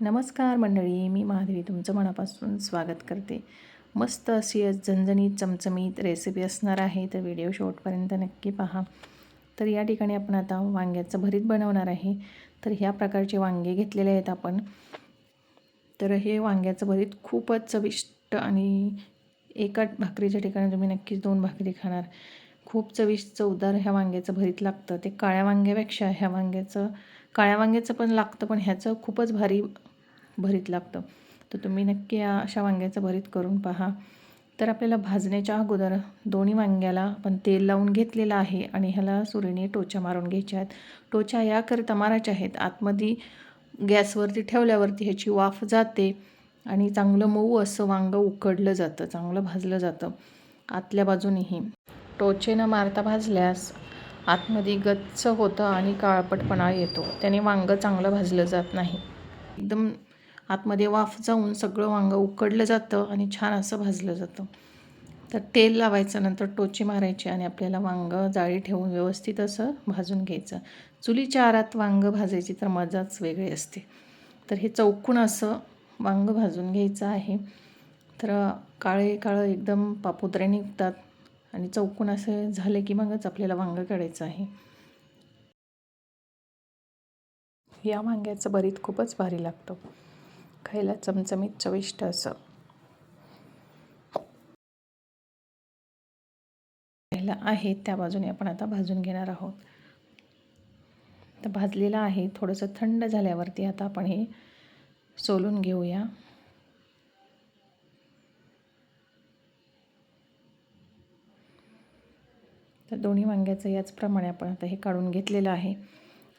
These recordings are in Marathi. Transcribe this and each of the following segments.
नमस्कार मंडळी मी माधवी तुमचं मनापासून स्वागत करते. मस्त अशी झणझणीत चमचमीत रेसिपी असणार आहे तर व्हिडिओ शेवटपर्यंत नक्की पहा. तर या ठिकाणी आपण आता वांग्याचं भरीत बनवणार आहे. तर ह्या प्रकारचे वांगे घेतलेले आहेत आपण. तर हे वांग्याचं भरीत खूपच चविष्ट आणि एका भाकरीच्या ठिकाणी तुम्ही नक्कीच दोन भाकरी खाणार. खूप चविष्ट चवदार ह्या वांग्याचं भरीत लागतं. ते काळ्या वांग्यापेक्षा ह्या वांग्याचं काळ्या वांग्याचं पण लागतं पण ह्याचं खूपच भारी भरीत लागतं. तर तुम्ही नक्की या अशा वांग्याचं भरीत करून पहा. तर आपल्याला भाजण्याच्या अगोदर दोन्ही वांग्याला आपण तेल लावून घेतलेलं आहे आणि ह्याला सुरीने टोच्या मारून घ्यायच्या आहेत. टोच्या याकरिता मारायच्या आहेत. आतमध्ये गॅसवरती ठेवल्यावरती ह्याची वाफ जाते आणि चांगलं मऊ असं वांगं उकडलं जातं चांगलं भाजलं जातं आतल्या बाजूनेही. टोचेनं मारता भाजल्यास आतमध्ये गच्च होतं आणि काळपटपणा येतो. त्याने वांगं चांगलं भाजलं जात नाही. एकदम आतमध्ये वाफ जाऊन सगळं वांगं उकडलं जातं आणि छान असं भाजलं जातं. तर तेल लावायचं नंतर टोचे मारायचे आणि आपल्याला वांगं जाळी ठेवून व्यवस्थित असं भाजून घ्यायचं. चुलीच्या आरात वांगं भाजायची तर मजाच वेगळी असते. तर हे चौकून असं वांगं भाजून घ्यायचं आहे. तर काळे काळं एकदम पापुत्रे निघतात आणि चौकून असं झालं की मगच आपल्याला वांगं काढायचं आहे. या वांग्याचं भरीत खूपच भारी लागतं. खायला चमचमीत चविष्ट असं. खायला आहे त्या बाजूने आपण आता भाजून घेणार आहोत. तर भाजलेलं आहे थोडंसं थंड झाल्यावरती आता आपण हे सोलून घेऊया. तर दोन्ही वांग्याचं याचप्रमाणे आपण आता हे काढून घेतलेलं आहे.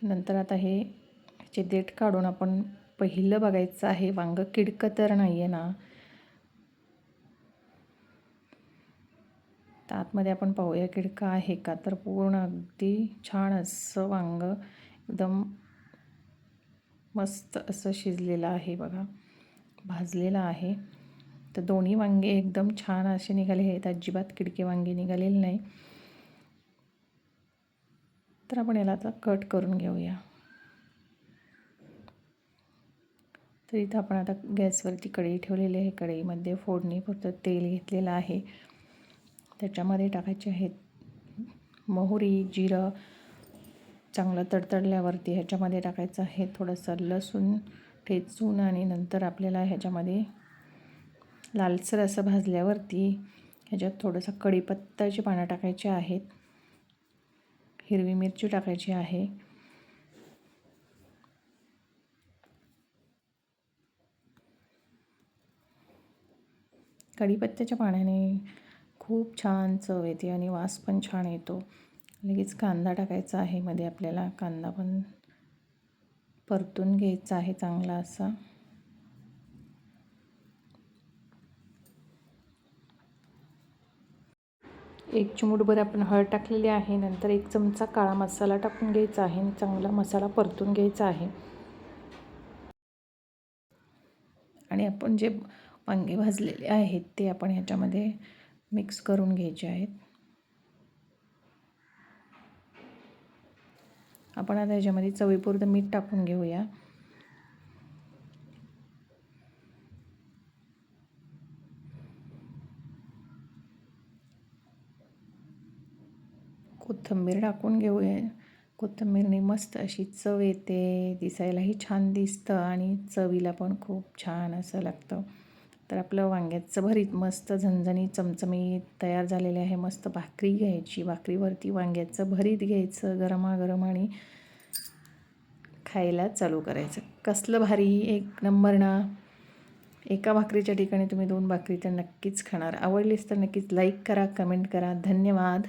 नंतर आता हे चे देठ काढून आपण पहिलं बघायचं आहे वांगं किडकं तर नाही आहे ना? तर आतमध्ये आपण पाहूया किडकं आहे का? तर पूर्ण अगदी छान असं वांग एकदम मस्त असं शिजलेलं आहे बघा. भाजलेलं आहे. तर दोन्ही वांगे एकदम छान असे निघाले आहेत. अजिबात किडके वांगे निघालेले नाही. तर आपण याला आता कट करून घेऊया. तर इथं आपण आता गॅसवरती कढई ठेवलेली आहे. कढईमध्ये फोडणी फक्त तेल घेतलेलं आहे. त्याच्यामध्ये टाकायचे आहेत मोहरी जिरं चांगलं तडतडल्यावरती ह्याच्यामध्ये टाकायचं आहे थोडंसं लसूण ठेचून आणि नंतर आपल्याला ह्याच्यामध्ये लालसर असं भाजल्यावरती ह्याच्यात थोडंसं कढीपत्ताची पानं टाकायची आहेत. हिरवी मिरची टाकायची आहे. कढीपत्त्याच्या पाण्याने खूप छान चव येते आणि वास पण छान येतो. लगेच कांदा टाकायचा आहे मध्ये आपल्याला. कांदा पण परतून घ्यायचा आहे चांगला असा. एक चिमूटभर आपण हळद टाकलेली आहे. नंतर एक चमचा काळा मसाला टाकून घ्यायचा आहे आणि चांगला मसाला परतून घ्यायचा आहे. आणि आपण जे वांगे भाजलेले आहेत ते आपण ह्याच्यामध्ये मिक्स करून घ्यायचे आहेत. आपण आता ह्याच्यामध्ये चवीपुरतं मीठ टाकून घेऊया. कोथिंबीर टाकून घेऊया. कोथिंबीरने मस्त अशी चव येते दिसायलाही छान दिसतं आणि चवीला पण खूप छान असं लागतं. तर आपलं वांग्याचं भरीत मस्त झणझणी चमचमीत तयार झालेले आहे. मस्त भाकरी घ्यायची भाकरीवरती वांग्याचं भरीत घ्यायचं गरमागरम आणि खायला चालू करायचं. कसलं भारी एक नंबर ना. एका भाकरीच्या ठिकाणी तुम्ही दोन भाकरी तर नक्कीच खाणार. आवडलीच तर नक्कीच लाईक करा कमेंट करा. धन्यवाद.